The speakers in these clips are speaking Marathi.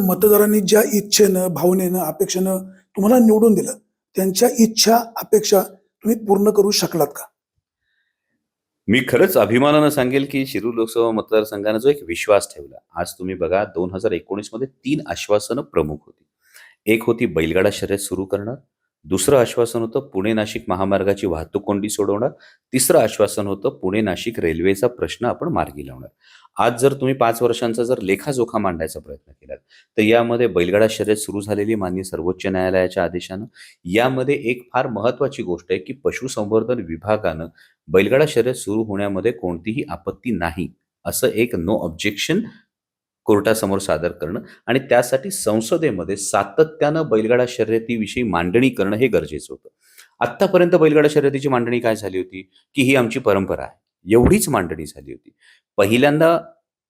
मतदारांनी ज्या इच्छेनं भावनेनं अपेक्षेनं तुम्हाला निवडून दिलं त्यांच्या इच्छा अपेक्षा तुम्ही पूर्ण करू शकलात का? मी खरंच अभिमानानं सांगेल की शिरूर लोकसभा मतदारसंघानं जो एक विश्वास ठेवला आज तुम्ही बघा दोन हजार एकोणीसमध्ये तीन आश्वासनं प्रमुख होती. एक होती बैलगाडा शर्यत सुरू करणार दुसरं आश्वासन होतं पुणे नाशिक महामार्गाची वाहतूक कोंडी सोडवणार तिसरं आश्वासन होतं पुणे नाशिक रेल्वेचा प्रश्न आपण मार्गी लावणार आज जर तुम्ही पाच वर्षांचा जर लेखाजोखा मांडायचा प्रयत्न केलात तर यामध्ये बैलगाडा शर्यत सुरू झालेली मान्य सर्वोच्च न्यायालयाच्या आदेशानं यामध्ये एक फार महत्वाची गोष्ट आहे की पशुसंवर्धन विभागानं बैलगाडा शर्यत सुरू होण्यामध्ये कोणतीही आपत्ती नाही असं एक नो ऑब्जेक्शन कोर्टासमोर सादर करणं आणि त्यासाठी संसदेमध्ये सातत्यानं बैलगाडा शर्यतीविषयी मांडणी करणं हे गरजेचं होतं. आत्तापर्यंत बैलगाडा शर्यतीची मांडणी काय झाली होती? की ही आमची परंपरा आहे. एवढीच मांडणी झाली होती. पहिल्यांदा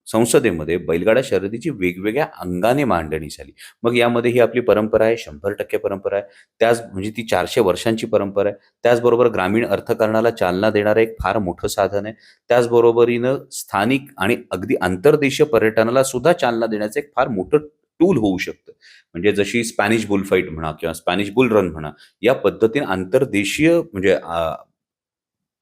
संसदेमध्ये बैलगाडा शर्यतीची वेगवेगळ्या अंगाने मांडणी झाली. मग यामध्ये ही आपली परंपरा आहे शंभर टक्के परंपरा आहे. त्याच म्हणजे ती चारशे वर्षांची परंपरा आहे. त्याचबरोबर ग्रामीण अर्थकारणाला चालना देणारं एक फार मोठं साधन आहे. त्याचबरोबरीनं स्थानिक आणि अगदी आंतरदेशीय पर्यटनाला सुद्धा चालना देण्याचं एक फार मोठं टूल होऊ शकतं. म्हणजे जशी स्पॅनिश बुलफाईट म्हणा किंवा स्पॅनिश बुल रन म्हणा या पद्धतीने आंतरदेशीय म्हणजे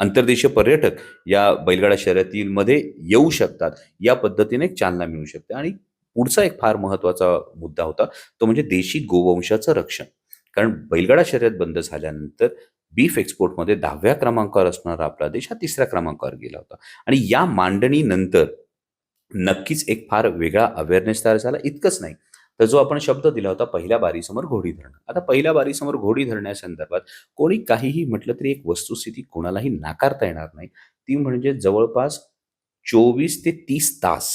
आंतरदेशीय पर्यटक या बैलगाडा शर्यतीमध्ये येऊ शकतात. या पद्धतीने एक चालना मिळू शकते. आणि पुढचा एक फार महत्त्वाचा मुद्दा होता तो म्हणजे देशी गोवंशाचं रक्षण. कारण बैलगाडा शर्यत बंद झाल्यानंतर बीफ एक्सपोर्टमध्ये दहाव्या क्रमांकावर असणारा आपला देश हा तिसऱ्या क्रमांकावर गेला होता. आणि या मांडणीनंतर नक्कीच एक फार वेगळा अवेअरनेस तयार झाला. इतकंच नाही तर जो आपण शब्द दिला होता पहिल्या बारीसमोर घोडी धरणं. आता पहिल्या बारीसमोर घोडी धरण्यासंदर्भात कोणी काहीही म्हटलं तरी एक वस्तुस्थिती कोणालाही नाकारता येणार नाही. ती म्हणजे जवळपास चोवीस ते तीस तास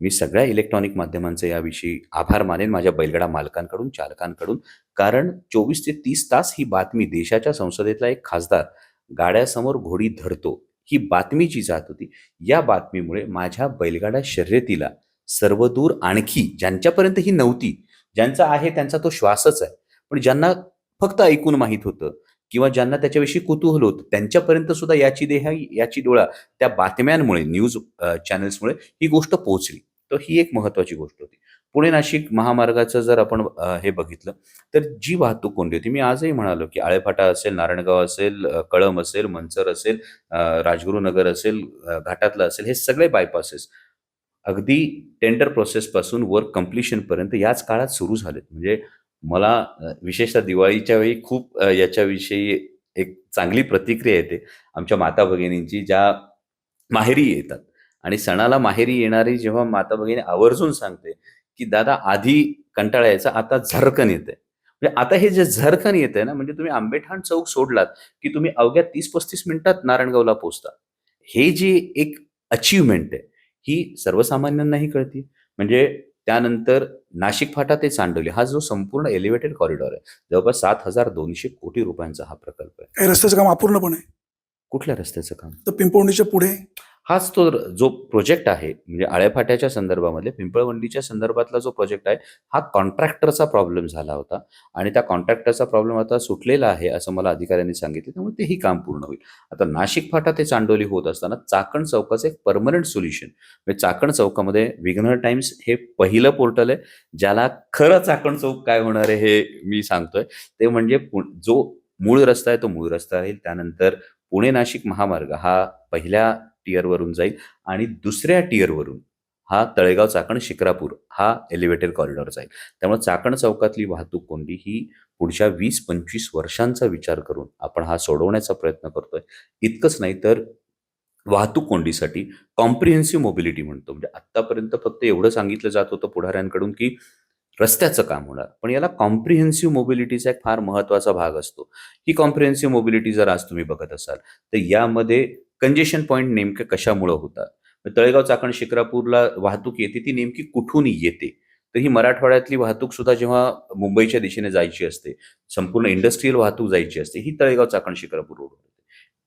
मी सगळ्या इलेक्ट्रॉनिक माध्यमांचे याविषयी आभार मानेन माझ्या बैलगाडा मालकांकडून चालकांकडून. कारण चोवीस ते तीस तास ही बातमी देशाच्या संसदेतला एक खासदार गाड्यासमोर घोडी धरतो ही बातमी जी जात होती. या बातमीमुळे माझ्या बैलगाडा शर्यतीला सर्वदूर आणखी ज्यांच्यापर्यंत ही नव्हती ज्यांचा आहे त्यांचा तो श्वासच आहे. पण ज्यांना फक्त ऐकून माहीत होतं किंवा ज्यांना त्याच्याविषयी कुतूहल होतं त्यांच्यापर्यंत सुद्धा याची देहा याची डोळा त्या बातम्यांमुळे न्यूज चॅनल्समुळे ही गोष्ट पोहोचली. तर ही एक महत्वाची गोष्ट होती. पुणे नाशिक महामार्गाचं जर आपण हे बघितलं तर जी वाहतूक कोंडी होती मी आजही म्हणालो की आळेफाटा असेल नारायणगाव असेल कळम असेल मनसर असेल राजगुरुनगर असेल घाटातलं असेल हे सगळे बायपासेस अगदी टेंडर प्रोसेसपासून वर्क कम्प्लिशनपर्यंत याच काळात सुरू झालेत. म्हणजे मला विशेषतः दिवाळीच्या वेळी खूप याच्याविषयी एक चांगली प्रतिक्रिया येते. आमच्या माता भगिनींची ज्या माहेरी येतात आणि सणाला माहेरी येणारी जेव्हा माता भगिनी आवर्जून सांगते की दादा आधी कंटाळा यायचा आता झरकन येते म्हणजे आता हे जे झरकन येते ना म्हणजे तुम्ही आंबेठाण चौक सोडलात की तुम्ही अवघ्या तीस पस्तीस मिनिटात नारायणगावला पोहोचता. हे जे एक अचीवमेंट आहे ही सर्वसामान्यांनाही कळते. म्हणजे त्यानंतर नाशिक फाटा ते चांडोली हा जो संपूर्ण एलिव्हेटेड कॉरिडॉर आहे जवळपास सात हजार दोनशे कोटी रुपयांचा हा प्रकल्प आहे. रस्त्याचं काम अपूर्ण पण आहे. कुठल्या रस्त्याचं काम? तर पिंपवणीच्या पुढे हाच तो जो प्रोजेक्ट आहे म्हणजे आळ्याफाट्याच्या संदर्भामध्ये पिंपळवंडीच्या संदर्भातला जो प्रोजेक्ट आहे हा कॉन्ट्रॅक्टरचा प्रॉब्लेम झाला होता. आणि त्या कॉन्ट्रॅक्टरचा प्रॉब्लेम आता सुटलेला आहे असं मला अधिकाऱ्यांनी सांगितले त्यामुळे तेही काम पूर्ण होईल. आता नाशिक फाटा ते चांडोली होत असताना चाकण चौकाचं एक परमनंट सोल्युशन म्हणजे चाकण चौकामध्ये विघ्नर टाइम्स हे पहिलं पोर्टल आहे ज्याला खरं चाकण चौक काय होणार आहे हे मी सांगतोय. ते म्हणजे पु- जो मूळ रस्ता आहे तो मूळ रस्ता राहील. त्यानंतर पुणे नाशिक महामार्ग हा पहिल्या टियरवरून जाईल आणि दुसऱ्या टियरवरून हा तळेगाव चाकण शिक्रापूर हा एलिव्हेटेड कॉरिडॉर जाईल. त्यामुळे चाकण चौकातली वाहतूक कोंडी ही पुढच्या वीस पंचवीस वर्षांचा विचार करून आपण हा सोडवण्याचा प्रयत्न करतोय. इतकंच नाही तर वाहतूक कोंडीसाठी कॉम्प्रिहेन्सिव्ह मोबिलिटी म्हणतो. म्हणजे आत्तापर्यंत फक्त एवढं सांगितलं जात होतं पुढाऱ्यांकडून की रस्त्याचं काम होणार. पण याला कॉम्प्रिहेन्सिव्ह मोबिलिटीचा एक फार महत्त्वाचा भाग असतो. ही कॉम्प्रिहेन्सिव्ह मोबिलिटी जर आज तुम्ही बघत असाल तर यामध्ये कंजेशन पॉईंट नेमकं कशामुळं होतात? मग तळेगाव चाकण शिक्रापूरला वाहतूक येते ती नेमकी कुठून येते. तर ही मराठवाड्यातली वाहतूक सुद्धा जेव्हा मुंबईच्या दिशेने जायची असते संपूर्ण इंडस्ट्रीयल वाहतूक जायची असते ही तळेगाव चाकण शिक्रापूर रोड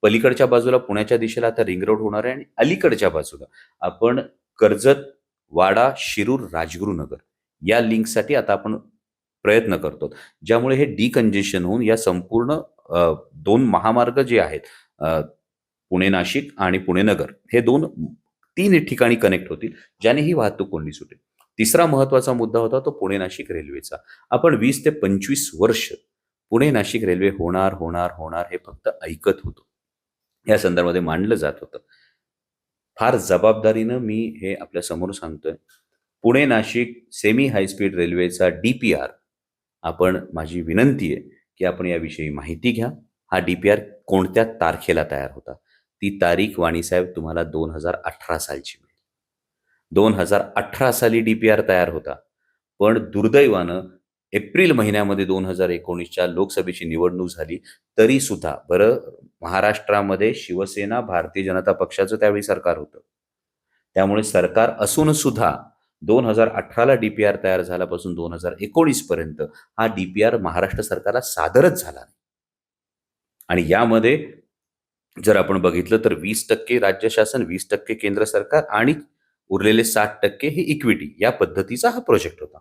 पलीकडच्या बाजूला पुण्याच्या दिशेला आता रिंग रोड होणार आहे आणि अलीकडच्या बाजूला आपण कर्जत वाडा शिरूर राजगुरुनगर या लिंकसाठी आता आपण प्रयत्न करतो. ज्यामुळे हे डिकंजेशन होऊन या संपूर्ण दोन महामार्ग जे आहेत पुणे नाशिक आणि पुणे नगर हे दोन तीन ठिकाणी कनेक्ट होतील ज्याने ही वाहतूक कोंडी सुटेल. तिसरा महत्त्वाचा मुद्दा होता तो पुणे नाशिक रेल्वेचा आपण वीस ते पंचवीस वर्ष पुणे नाशिक रेल्वे होणार होणार होणार हे फक्त ऐकत होतो. या संदर्भामध्ये मांडलं जात होतं. फार जबाबदारीनं मी हे आपल्यासमोर सांगतोय. Pune Nashik semi high speed रेल्वेचा डी पी आर आपण माझी विनंती आहे की आपण याविषयी माहिती घ्या. हा डी पी आर कोणत्या तारखेला तयार होता? ती तारीख वाणीसाहेब तुम्हाला दोन हजार अठरा सालची मिळेल. दोन हजार अठरा साली डी पी आर तयार होता. पण दुर्दैवानं एप्रिल महिन्यामध्ये दोन हजार एकोणीसच्या लोकसभेची निवडणूक झाली तरी सुद्धा बरं महाराष्ट्रामध्ये शिवसेना भारतीय जनता पक्षाचं त्यावेळी सरकार होतं. त्यामुळे सरकार असून सुद्धा दोन हजार अठराला डी पी आर तयार झाल्यापासून दोन हजार एकोणीस पर्यंत हा डी पी आर महाराष्ट्र सरकारला सादरच झाला नाही. आणि यामध्ये जर आपण बघितलं तर वीस टक्के राज्य शासन वीस टक्के केंद्र सरकार आणि उरलेले साठ टक्के हे इक्विटी या पद्धतीचा हा प्रोजेक्ट होता.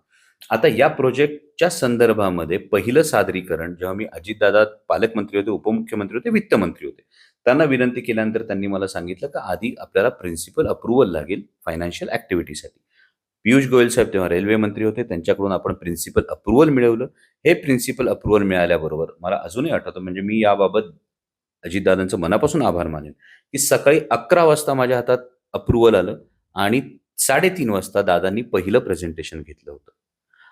आता या प्रोजेक्टच्या संदर्भामध्ये पहिलं सादरीकरण जेव्हा मी अजितदादा पालकमंत्री होते उपमुख्यमंत्री होते वित्तमंत्री होते त्यांना विनंती केल्यानंतर त्यांनी मला सांगितलं की आधी आपल्याला प्रिन्सिपल अप्रुव्हल लागेल फायनान्शियल ऍक्टिव्हिटीसाठी पियुष गोयल साहेब तेव्हा रेल्वे मंत्री होते त्यांच्याकडून आपण प्रिन्सिपल अप्रुव्हल मिळवलं. हे प्रिन्सिपल अप्रुव्हल मिळाल्याबरोबर मला अजूनही आठवतं म्हणजे मी याबाबत अजितदादांचं मनापासून आभार मानेन की सकाळी अकरा वाजता माझ्या हातात अप्रुव्हल आलं आणि साडेतीन वाजता दादांनी पहिलं प्रेझेंटेशन घेतलं होतं.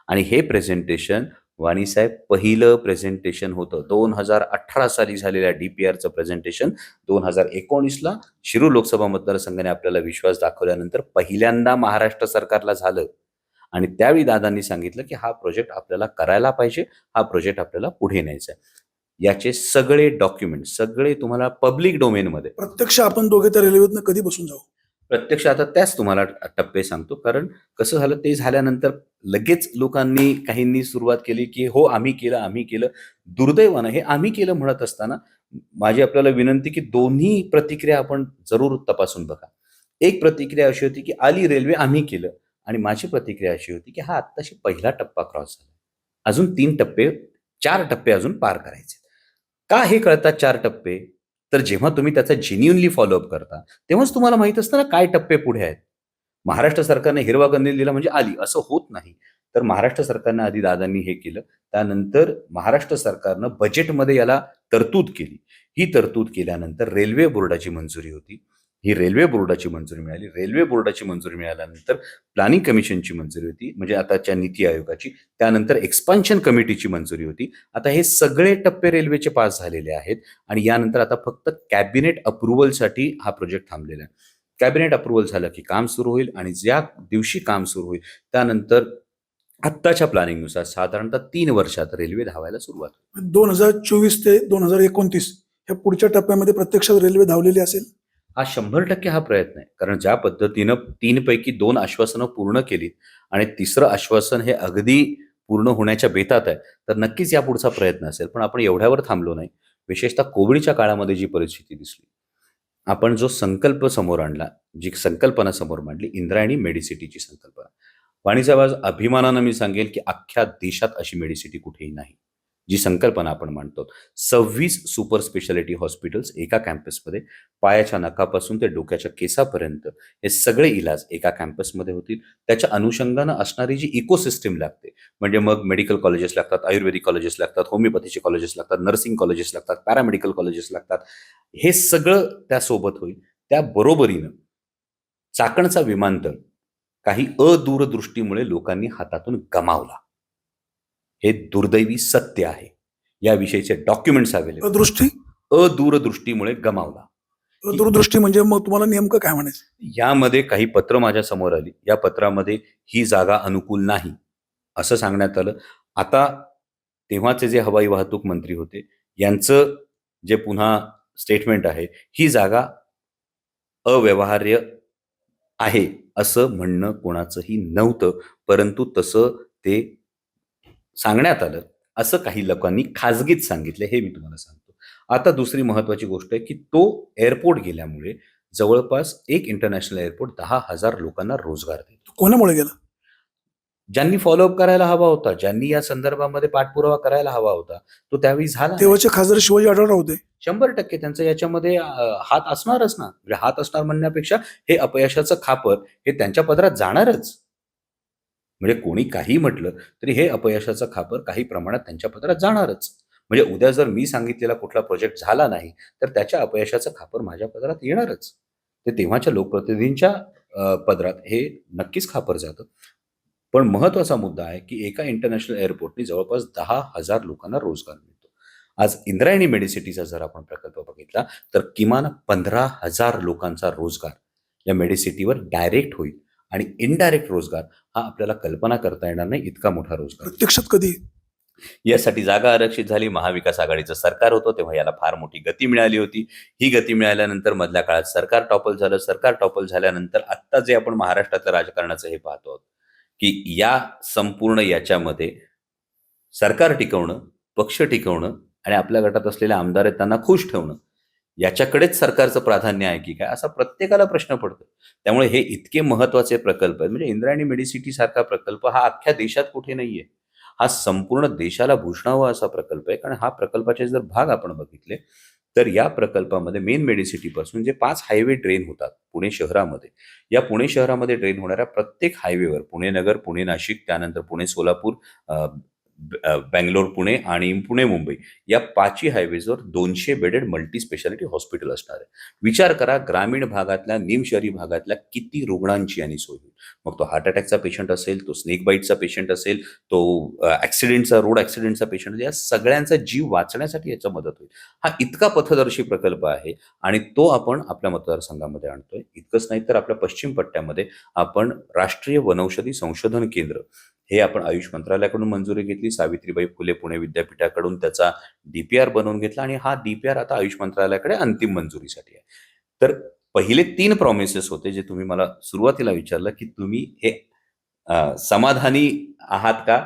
आणि हे प्रेझेंटेशन वाणीसाहेब पहिलं प्रेझेंटेशन होतं. दोन हजार अठरा साली झालेल्या डी पी आरचं प्रेझेंटेशन दोन हजार एकोणीसला शिरू लोकसभा मतदारसंघाने आपल्याला विश्वास दाखवल्यानंतर पहिल्यांदा महाराष्ट्र सरकारला झालं. आणि त्यावेळी दादांनी सांगितलं की हा प्रोजेक्ट आपल्याला करायला पाहिजे हा प्रोजेक्ट आपल्याला पुढे न्यायचा आहे. याचे सगळे डॉक्युमेंट सगळे तुम्हाला पब्लिक डोमेनमध्ये. प्रत्यक्ष आपण दोघे त्या रेल्वेतनं कधी बसून जाऊ? प्रत्यक्ष आता त्याच तुम्हाला टप्पे सांगतो. कारण कसं झालं ते झाल्यानंतर लगेच लोकांनी काहींनी सुरुवात केली की हो आम्ही केलं आम्ही केलं. दुर्दैवानं हे आम्ही केलं म्हणत असताना माझी आपल्याला विनंती की दोन्ही प्रतिक्रिया आपण जरूर तपासून बघा. एक प्रतिक्रिया अशी होती की आली रेल्वे आम्ही केलं. आणि माझी प्रतिक्रिया अशी होती की हा आत्ताशी पहिला टप्पा क्रॉस झाला. अजून तीन टप्पे चार टप्पे अजून पार करायचे. का हे कळतात चार टप्पे? तर जेव्हा तुम्ही त्याचा जेन्युनली फॉलोअप करता तेव्हाच तुम्हाला माहीत असतं ना काय टप्पे पुढे आहेत. महाराष्ट्र सरकारने हिरवा कंदील दिला म्हणजे आली असं होत नाही. तर महाराष्ट्र सरकारनं आधी दादांनी हे केलं त्यानंतर महाराष्ट्र सरकारनं बजेटमध्ये याला तरतूद केली. ही तरतूद केल्यानंतर रेल्वे बोर्डाची मंजुरी होती. ही रेल्वे बोर्डाची मंजुरी मिळाली. रेल्वे बोर्डाची मंजुरी मिळाल्यानंतर प्लॅनिंग कमिशनची मंजुरी होती म्हणजे आताच्या नीती आयोगाची. त्यानंतर एक्सपान्शन कमिटीची मंजुरी होती. आता हे सगळे टप्पे रेल्वेचे पास झालेले आहेत आणि यानंतर आता फक्त कॅबिनेट अप्रुव्हलसाठी हा प्रोजेक्ट थांबलेला आहे. कॅबिनेट अप्रुव्हल झालं की काम सुरू होईल आणि ज्या दिवशी काम सुरू होईल त्यानंतर आत्ताच्या प्लॅनिंगनुसार साधारणतः तीन वर्षात रेल्वे धावायला सुरुवात दोन हजार चोवीस ते दोन हजार एकोणतीस ह्या पुढच्या टप्प्यामध्ये प्रत्यक्षात रेल्वे धावलेली असेल? हा शंभर टक्के हा प्रयत्न आहे. कारण ज्या पद्धतीनं तीनपैकी दोन आश्वासनं पूर्ण केलीत आणि तिसरं आश्वासन हे अगदी पूर्ण होण्याच्या बेतात आहे तर नक्कीच या पुढचा प्रयत्न असेल. पण आपण एवढ्यावर थांबलो नाही. विशेषतः कोविडच्या काळामध्ये जी परिस्थिती दिसली आपण जो संकल्प समोर आणला जी संकल्पना समोर मांडली इंद्रायणी मेडिसिटीची संकल्पना. वाणीसाहेब आज अभिमानानं मी सांगेल की अख्ख्या देशात अशी मेडिसिटी कुठेही नाही. जी संकल्पना आपण मांडतो सव्वीस सुपर स्पेशालिटी हॉस्पिटल्स एका कॅम्पसमध्ये पायाच्या नखापासून ते डोक्याच्या केसापर्यंत हे सगळे इलाज एका कॅम्पसमध्ये होतील. त्याच्या अनुषंगानं असणारी जी इकोसिस्टीम लागते म्हणजे मग मेडिकल कॉलेजेस लागतात आयुर्वेदिक कॉलेजेस लागतात होमिओपॅथीचे कॉलेजेस लागतात नर्सिंग कॉलेजेस लागतात पॅरामेडिकल कॉलेजेस लागतात हे सगळं त्यासोबत होईल. त्या बरोबरीनं चाकणचा विमानतळ काही अदूरदृष्टीमुळे लोकांनी हातातून गमावला. हे दुर्दैवी सत्य आहे. याविषयीचे डॉक्युमेंट्स अवेलेबल दृष्टी अदूरदृष्टीमुळे गमावला. दूरदृष्टी म्हणजे मग तुम्हाला नेमकं काय म्हणायचं? यामध्ये काही पत्र माझ्यासमोर आली. या पत्रामध्ये ही जागा अनुकूल नाही. असं सांगण्यात आलं. आता तेव्हाचे जे हवाई वाहतूक मंत्री होते यांचं जे पुन्हा स्टेटमेंट आहे ही जागा अव्यवहार्य आहे असं म्हणणं कोणाचंही नव्हतं. परंतु तसं ते सांगण्यात आलं असं काही लोकांनी खाजगीत सांगितलं हे मी तुम्हाला सांगतो. आता दुसरी महत्वाची गोष्ट आहे की तो एअरपोर्ट गेल्यामुळे जवळपास एक इंटरनॅशनल एअरपोर्ट दहा हजार लोकांना रोजगार देतो. कोणामुळे गेलं? ज्यांनी फॉलोअप करायला हवा होता ज्यांनी या संदर्भामध्ये पाठपुरावा करायला हवा होता तो त्यावेळी झाला. तेव्हाचे खासदार शिवाजी आढळराव होते शंभर टक्के त्यांचं याच्यामध्ये हात असणारच ना. म्हणजे हात असणार म्हणण्यापेक्षा हे अपयशाचं खापर हे त्यांच्या पदरात जाणारच. म्हणजे कोणी काही म्हटलं तरी हे अपयशाचं खापर काही प्रमाणात त्यांच्या पत्रात जाणारच. म्हणजे उद्या जर मी सांगितलेला कुठला प्रोजेक्ट झाला नाही तर त्याच्या अपयशाचं खापर माझ्या पदरात येणारच. ते तेव्हाच्या लोकप्रतिनिधींच्या पदरात हे नक्कीच खापर जातं. पण महत्त्वाचा मुद्दा आहे की एका इंटरनॅशनल एअरपोर्टने जवळपास दहा हजार लोकांना रोजगार मिळतो. आज इंद्रायणी मेडिसिटीचा जर आपण प्रकल्प बघितला तर किमान पंधरा हजार लोकांचा रोजगार या मेडिसिटीवर डायरेक्ट होईल. आणि इनडायरेक्ट रोजगार हा आपल्याला कल्पना करता येणार नाही इतका मोठा रोजगार. प्रत्यक्षात कधी? यासाठी जागा आरक्षित झाली महाविकास आघाडीचं सरकार होतं तेव्हा याला फार मोठी गती मिळाली होती. ही गती मिळाल्यानंतर मधल्या काळात सरकार टॉपल झालं. सरकार टॉपल झाल्यानंतर आत्ता जे आपण महाराष्ट्रातल्या राजकारणाचं हे पाहतो आहोत की या संपूर्ण याच्यामध्ये सरकार टिकवणं पक्ष टिकवणं आणि आपल्या गटात असलेले आमदार आहेत त्यांना खुश ठेवणं याच्याकडेच सरकारचं प्राधान्य आहे की काय? असा प्रत्येकाला प्रश्न पडतो. त्यामुळे हे इतके महत्त्वाचे प्रकल्प आहेत. म्हणजे इंद्रायणी मेडिसिटी सारखा प्रकल्प हा अख्ख्या देशात कुठे नाहीये. हा संपूर्ण देशाला भूषणावा असा प्रकल्प आहे. कारण हा प्रकल्पाचे जर भाग आपण बघितले तर या प्रकल्पामध्ये मेन मेडिसिटीपासून जे पाच हायवे ड्रेन होतात पुणे शहरामध्ये या पुणे शहरामध्ये ड्रेन होणाऱ्या प्रत्येक हायवेवर पुणे नगर पुणे नाशिक त्यानंतर पुणे सोलापूर बँगलोर पुणे आणि पुणे मुंबई या पाचही हायवेजवर दोनशे बेडेड मल्टी स्पेशालिटी हॉस्पिटल असणार आहे. विचार करा ग्रामीण भागातल्या निम शहरी भागातल्या किती रुग्णांची आणि सोय. मग तो हार्ट अटॅकचा पेशंट असेल तो स्नेक बाईटचा पेशंट असेल तो ऍक्सिडेंटचा रोड ॲक्सिडेंटचा पेशंट या सगळ्यांचा जीव वाचण्यासाठी याचा मदत होईल. हा इतका पथदर्शी प्रकल्प आहे आणि तो आपण आपल्या मतदारसंघामध्ये आणतोय. इतकंच नाही तर आपल्या पश्चिम पट्ट्यामध्ये आपण राष्ट्रीय वनौषधी संशोधन केंद्र हे आपण आयुष मंत्रालयाकडून मंजुरी घेतली सावित्रीबाई फुले पुणे विद्यापीठाकडून त्याचा डीपीआर बनवून घेतला आणि हा डीपीआर आता आयुष मंत्रालयाकडे अंतिम मंजुरीसाठी आहे. तर पहिले तीन प्रॉमिसेस होते जे तुम्ही मला सुरुवातीला विचारलं की तुम्ही हे समाधानी आहात का?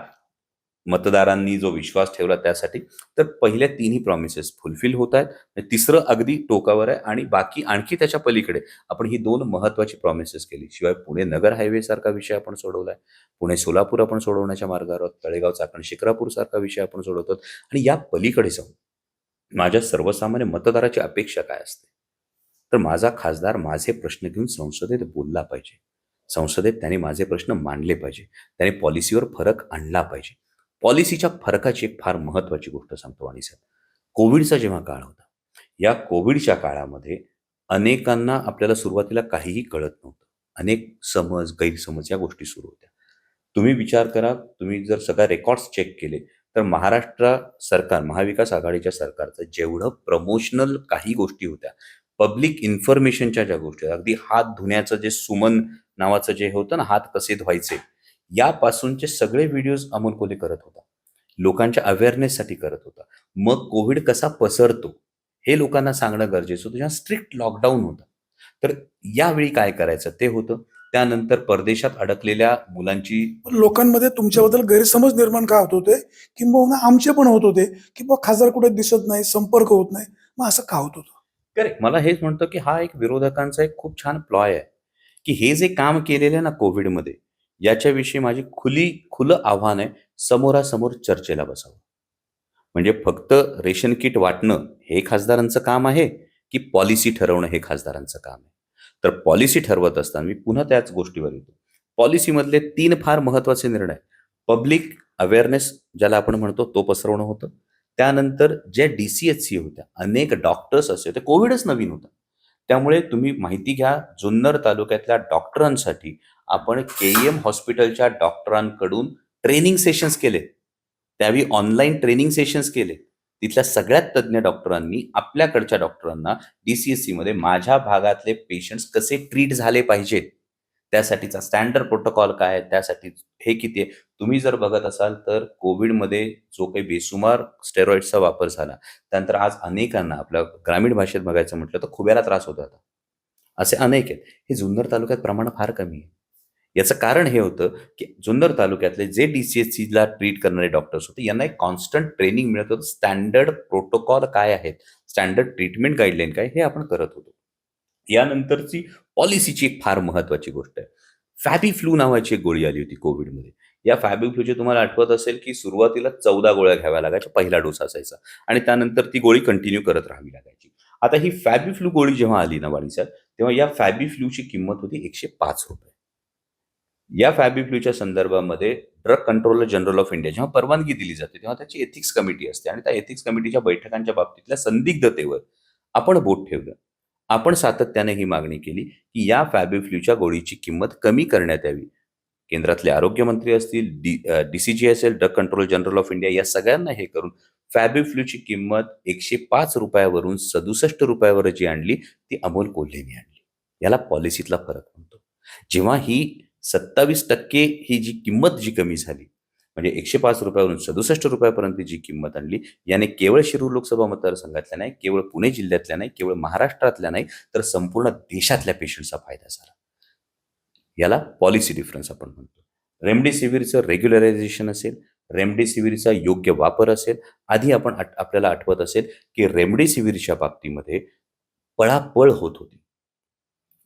मतदारांनी जो विश्वास ठेवला त्यासाठी. तर पहिल्या तिन्ही प्रॉमिसेस फुलफिल होत आहेत. तिसरं अगदी टोकावर आहे आणि बाकी आणखी त्याच्या पलीकडे आपण ही दोन महत्वाची प्रॉमिसेस केली. शिवाय पुणे नगर हायवे सारखा विषय आपण सोडवलाय. पुणे सोलापूर आपण सोडवण्याच्या मार्गावर आहोत तळेगाव चाकण शिक्रापूर सारखा विषय आपण सोडवतो आणि या पलीकडे जाऊन माझ्या सर्वसामान्य मतदाराची अपेक्षा काय असते? तर माझा खासदार माझे प्रश्न घेऊन संसदेत बोलला पाहिजे. संसदेत त्याने माझे प्रश्न मांडले पाहिजे. त्याने पॉलिसीवर फरक आणला पाहिजे. पॉलिसीच्या फरकाची एक फार महत्त्वाची गोष्ट सांगतो आणि सर कोविडचा जेव्हा काळ होता या कोविडच्या काळामध्ये अनेकांना आपल्याला सुरुवातीला काहीही कळत नव्हतं. अनेक समज गैरसमज या गोष्टी सुरू होत्या. तुम्ही विचार करा तुम्ही जर सगळ्या रेकॉर्ड्स चेक केले तर महाराष्ट्र सरकार महाविकास आघाडीच्या सरकारचं जेवढं प्रमोशनल काही गोष्टी होत्या पब्लिक इन्फॉर्मेशनच्या ज्या गोष्टी आहेत, अगदी हात धुण्याचं जे सुमन नावाचं जे होतं ना हात कसे धुवायचे यापासूनचे सगळे व्हिडिओज अमोल कोले करत होता. लोकांच्या अवेअरनेससाठी करत होता. मग कोविड कसा पसरतो हे लोकांना सांगणं गरजेचं होतं. जेव्हा स्ट्रिक्ट लॉकडाऊन होतं तर यावेळी काय करायचं ते होतं. त्यानंतर परदेशात अडकलेल्या मुलांची लोकांमध्ये तुमच्याबद्दल गैरसमज निर्माण का होत होते? किंबहुना आमचे पण होत होते की बा खासदार कुठे दिसत नाही संपर्क होत नाही मग असं का होत होतं? करेक्ट मला हेच म्हणतो की हा एक विरोधकांचा एक खूप छान प्लॉय आहे की हे जे काम केलेलं आहे ना कोविडमध्ये याच्याविषयी माझी खुली खुलं आव्हान आहे समोरासमोर चर्चेला बसावं. म्हणजे फक्त रेशन किट वाटणं हे खासदारांचं काम आहे की पॉलिसी ठरवणं हे खासदारांचं काम आहे? तर पॉलिसी ठरवत असताना मी पुन्हा त्याच गोष्टीवर येतो. पॉलिसीमधले तीन फार महत्त्वाचे निर्णय. पब्लिक अवेअरनेस ज्याला आपण म्हणतो तो पसरवणं होतं. त्यानंतर ज्या डी सी एच सी होत्या अनेक डॉक्टर्स असे होते. कोविडच नवीन होता. त्यामुळे तुम्ही माहिती घ्या जुन्नर तालुक्यातल्या डॉक्टरांसाठी आपण के एम हॉस्पिटलच्या डॉक्टरांकडून ट्रेनिंग सेशन्स केले. त्यावेळी ऑनलाईन ट्रेनिंग सेशन्स केले. तिथल्या सगळ्यात तज्ज्ञ डॉक्टरांनी आपल्याकडच्या डॉक्टरांना डीसीएससी मध्ये माझ्या भागातले पेशंट्स कसे ट्रीट झाले पाहिजेत. त्यासाठीचा स्टँडर्ड प्रोटोकॉल काय आहे? त्यासाठी हे किती आहे? तुम्ही जर बघत असाल तर कोविडमध्ये जो काही बेसुमार स्टेरॉईडचा वापर झाला त्यानंतर आज अनेकांना आपल्या ग्रामीण भाषेत बघायचं म्हटलं तर खुब्याला त्रास होत होता असे अनेक आहेत. हे जुन्नर तालुक्यात प्रमाण फार कमी आहे. याचं कारण हे होतं की जुन्नर तालुक्यातले जे डी सी एस सीला ट्रीट करणारे डॉक्टर्स होते यांना एक कॉन्स्टंट ट्रेनिंग मिळत होतं. स्टँडर्ड प्रोटोकॉल काय आहेत? स्टँडर्ड ट्रीटमेंट गाईडलाईन काय? हे आपण करत होतो. यानंतरची पॉलिसीची एक फार महत्वाची गोष्ट आहे. फॅबी फ्लू नावाची एक गोळी आली होती कोविडमध्ये या फॅबी फ्लूची तुम्हाला आठवत असेल की सुरुवातीला चौदा गोळ्या घ्याव्या लागायच्या पहिला डोस असायचा. आणि त्यानंतर ती गोळी कंटिन्यू करत राहावी लागायची. आता ही फॅबी फ्लू गोळी जेव्हा आली ना वाणीसाहेब तेव्हा या फॅबी फ्लूची किंमत होती एकशे पाच रुपये. या फॅबी फ्लूच्या संदर्भामध्ये drug controller general of India जेव्हा परवानगी दिली जाते तेव्हा त्याची एथिक्स कमिटी असते. आणि त्या एथिक्स कमिटीच्या बैठकांच्या बाबतीतल्या संदिग्धतेवर आपण बोट ठेवलं. आपण सातत्याने ही मागणी केली की या फॅबिफ्ल्यूच्या गोळीची किंमत कमी करण्यात यावी. केंद्रातले आरोग्यमंत्री असतील डी डी सी जी असेल drug control general of India या सगळ्यांना हे करून फॅबिफ्ल्यूची किंमत एकशे पाच रुपयावरून सदुसष्ट रुपयावर जी आणली ती अमोल कोल्हेने आणली. याला पॉलिसीतला फरक म्हणतो. जेव्हा ही सत्तावीस टक्के ही जी किंमत जी कमी झाली म्हणजे एकशे पाच रुपयावरून सदुसष्ट रुपयापर्यंत जी किंमत आणली याने केवळ शिरूर लोकसभा मतदारसंघातल्या नाही केवळ पुणे जिल्ह्यातल्या नाही केवळ महाराष्ट्रातल्या नाही तर संपूर्ण देशातल्या पेशंटचा फायदा झाला. याला पॉलिसी डिफरन्स आपण म्हणतो. रेमडेसिवीरचं रेग्युलरायझेशन असेल रेमडेसिवीरचा योग्य वापर असेल आधी आपण आपल्याला आठवत असेल की रेमडेसिवीरच्या बाबतीमध्ये पळापळ होत होती.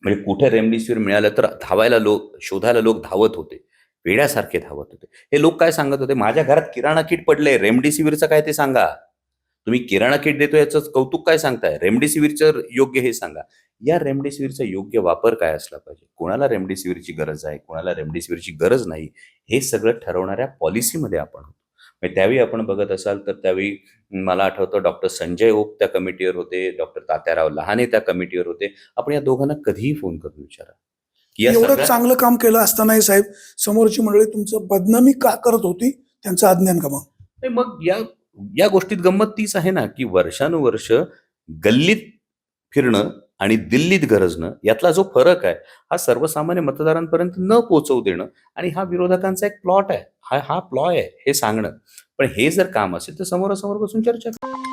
म्हणजे कुठे रेमडेसिवीर मिळालं तर धावायला लोक शोधायला लोक धावत होते. वेड्यासारखे धावत होते. हे लोक काय सांगत होते? माझ्या घरात किराणा किट पडले रेमडेसिवीरचं काय ते सांगा. तुम्ही किराणा किट देतो याचं कौतुक काय सांगताय? रेमडेसिवीरचं योग्य हे सांगा. या रेमडेसिवीरचा योग्य वापर काय असला पाहिजे? कोणाला रेमडेसिवीरची गरज आहे? कोणाला रेमडेसिवीरची गरज नाही? हे सगळं ठरवणाऱ्या पॉलिसीमध्ये आपण होतो. त्यावेळी आपण बघत असाल तर त्यावेळी मला आठवतं डॉक्टर संजय ओक त्या कमिटीवर होते डॉक्टर तात्याराव लहाने त्या कमिटीवर होते. आपण या दोघांना कधीही फोन करून विचारा. एवढं चांगलं काम केलं असतानाही साहेब समोरची मंडळी तुमचं बदनामी का करत होती त्यांचं अज्ञान का मग? मग या या गोष्टीत गंमत तीच आहे ना की वर्षानुवर्ष गल्लीत फिरणं आणि दिल्लीत गरजणं यातला जो फरक आहे हा सर्वसामान्य मतदारांपर्यंत न पोहोचवू देणं आणि हा विरोधकांचा एक प्लॉट आहे. हा हा प्लॉय आहे हे सांगणं. पण हे जर काम असेल तर समोरासमोर बसून चर्चा करा.